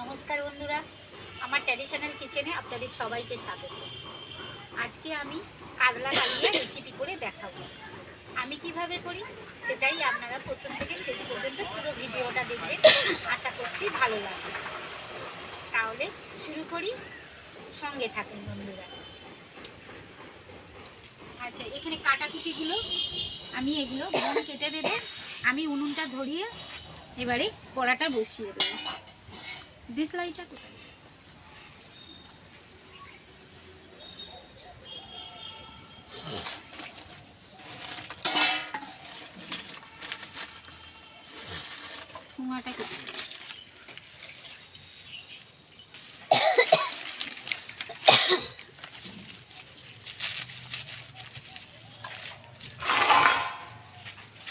নমস্কার বন্ধুরা, আমার ট্র্যাডিশনাল কিচেনে আপনাদের সবাইকে স্বাগত। আজকে আমি কাতলা কালিয়া রেসিপি করে দেখাবো। আমি কীভাবে করি সেটাই আপনারা প্রথম থেকে শেষ পর্যন্ত পুরো ভিডিওটা দেখবেন। আশা করছি ভালো লাগবে। তাহলে শুরু করি। সঙ্গে থাকুন বন্ধুরা। আচ্ছা এখানে কাটাকুটিগুলো আমি এগুলো বন কেটে দেবে। আমি উনুনটা ধরিয়ে এবারে কড়াটা বসিয়ে দেবো। দিসলাইটা কোথায় ঠোঙাটা কোথায়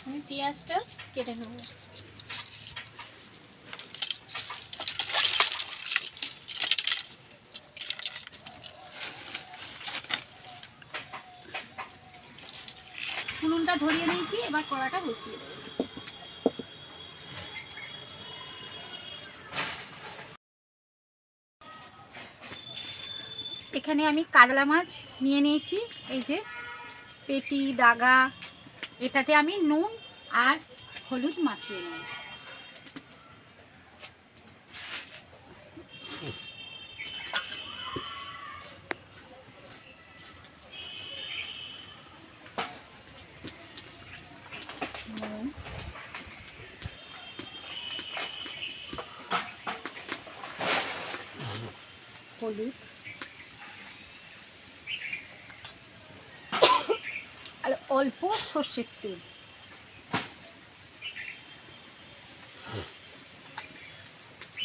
আমি পেঁয়াজটা কেটে নেব উনুনটা ধরিয়ে নিয়েছি, এবার কড়াটা বসিয়ে দেবো। এখানে আমি কাতলা মাছ নিয়ে নিয়েছি, এই যে পেটি, দাগা, এটাতে আমি নুন আর হলুদ মাখিয়ে নেব। হলুদ। আর অল্প সর্ষের তেল।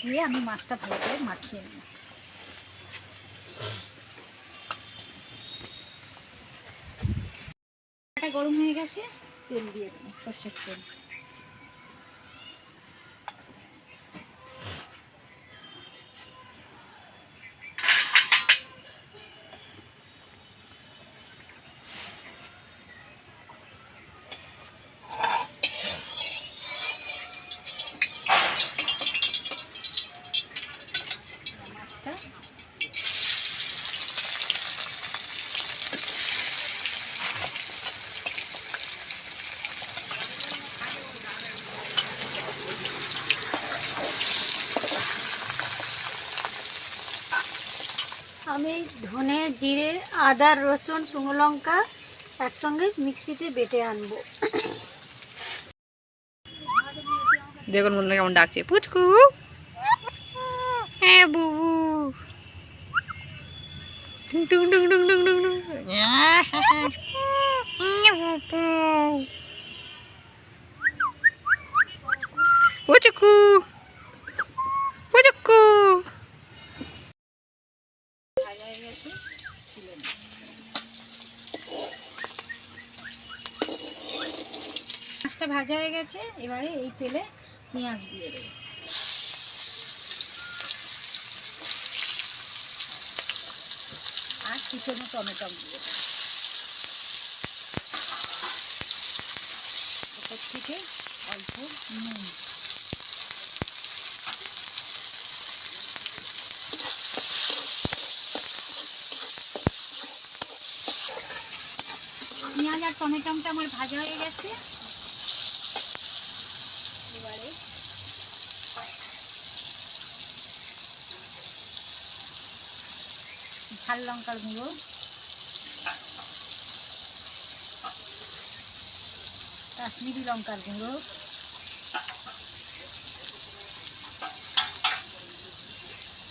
দিয়ে আমি মাছটা ভালো করে মাখিয়ে নিই গরম হয়ে গেছে। তেল দিয়ে দেবো সর্ষের তেল। মাছটা আমি ধনে, জিরে, আদা, রসুন, শুকনো লঙ্কা একসঙ্গে মিক্সিতে বেটে আনব। দেখুন বন্ধুরা কেমন ডাকছে। পুচকু। হ্যাঁ বুবু। টুং পুচকু ভাজা হয়ে গেছে তুলে নেব। মাছটা ভাজা হয়ে গেছে, এবারে এই তেলে পেঁয়াজ দিয়ে দেবো। আর কুচনো টমেটো দিয়ে দেবো। থেকে অল্প নুন। পেঁয়াজ আর টমেটোটা আমার ভাজা হয়ে গেছে। ঝাল লঙ্কার গুঁড়ো। কাশ্মীরি লঙ্কার গুঁড়ো।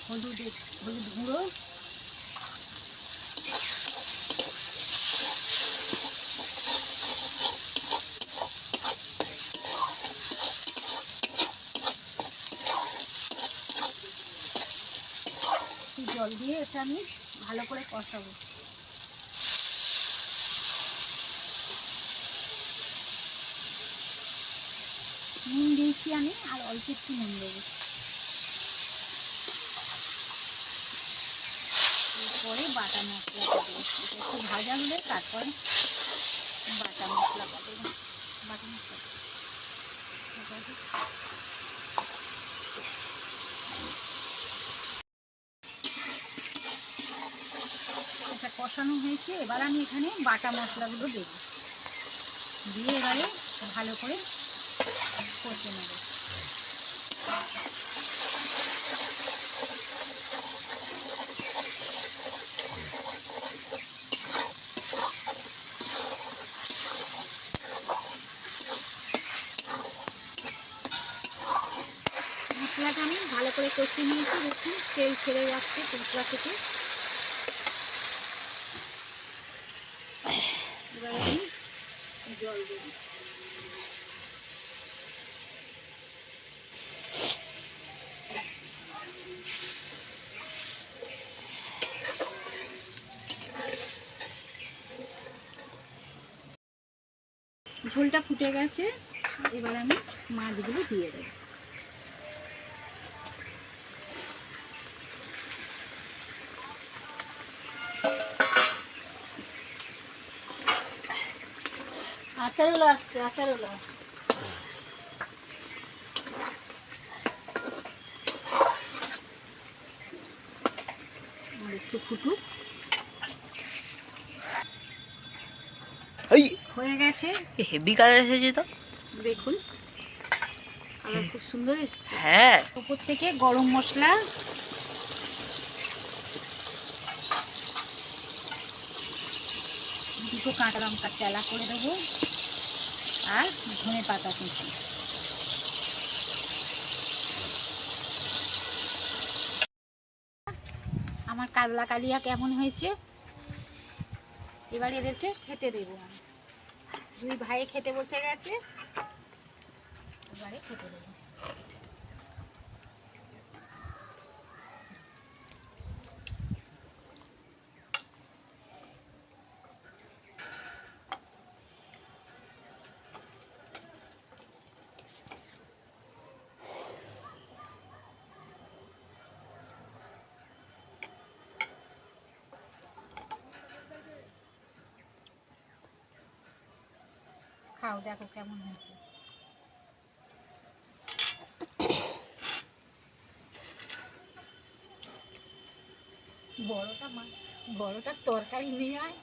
হলুদ হলুদ গুঁড়ো। জল দিয়ে এটা আমি ভালো করে কষাবো। নুন দিয়েছি আমি, আর অল্প একটু নুন দেবো। এরপরে বাটা মশলাটা দেবো। একটু ভাজা হলে তারপর বাটা মশলাটা দেবো। বাটা মশলা দেবো। কষানো হয়েছে, এবার আমি এখানে বাটা মশলাগুলো দেব। দিয়ে এবারে ভালো করে কষে নেব। মশলাটা আমি ভালো করে কষিয়ে নিয়েছি, দেখুন তেল ছেড়ে যাচ্ছে মশলা থেকে। এবার আমি জল দেবো ঝোলটা ফুটে গেছে এবার আমি মাছগুলো দিয়ে দেবো। আচারগুলো আসছে আচারগুলো। একটু এই! হয়ে গেছে। হেভি কালার এসেছে তো। দেখুন কালার খুব সুন্দর এসছে। হ্যাঁ। উপর থেকে গরম মশলা। দুটো কাঁচা লঙ্কা চেলা করে দেবো। আর ধনে পাতা কুচি। আমার কাতলা কালিয়া কেমন হয়েছে? এবার এদেরকে খেতে দেব আমি। দুই ভাই খেতে বসে গেছে। এবারে খেতে দেবো। খাও দেখো কেমন হয়েছে। বড়টা মা বড়টা তরকারি নিয়ে আয়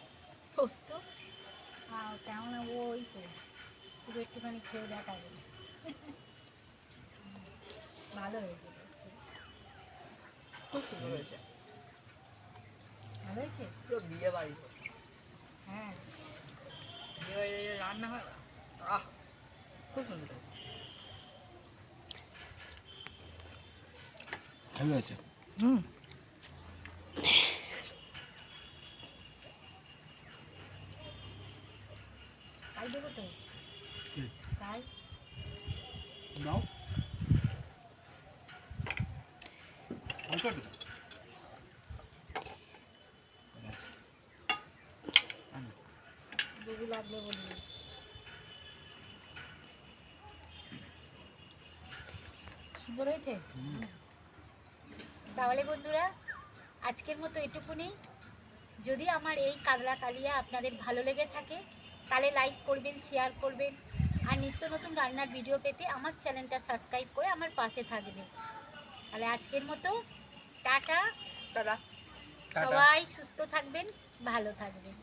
পোস্ত। আর কেমন ওই তো পুরো একটুখানি খেয়ে দেখা যাবে ভালো হয়েছে। খুব সুন্দর হয়েছে। ভালো হয়েছে? পুরো বিয়ে বাড়ি। হ্যাঁ। বিয়ে বাড়িতে রান্না হয় আহ খুব সুন্দর ভালো আছে হুম। দাও। অল্প লাগলে বলবি সুন্দর হয়েছে? তাহলে বন্ধুরা আজকের মতো এটুকুনি। যদি আমার এই কাতলা কালিয়া আপনাদের ভালো লেগে থাকে তাহলে লাইক করবেন শেয়ার করবেন। আর নিত্য নতুন রান্নার ভিডিও পেতে আমার চ্যানেলটা সাবস্ক্রাইব করে আমার পাশে থাকবে তাহলে আজকের মতো টাটা। সবাই সুস্থ থাকবেন ভালো থাকবেন।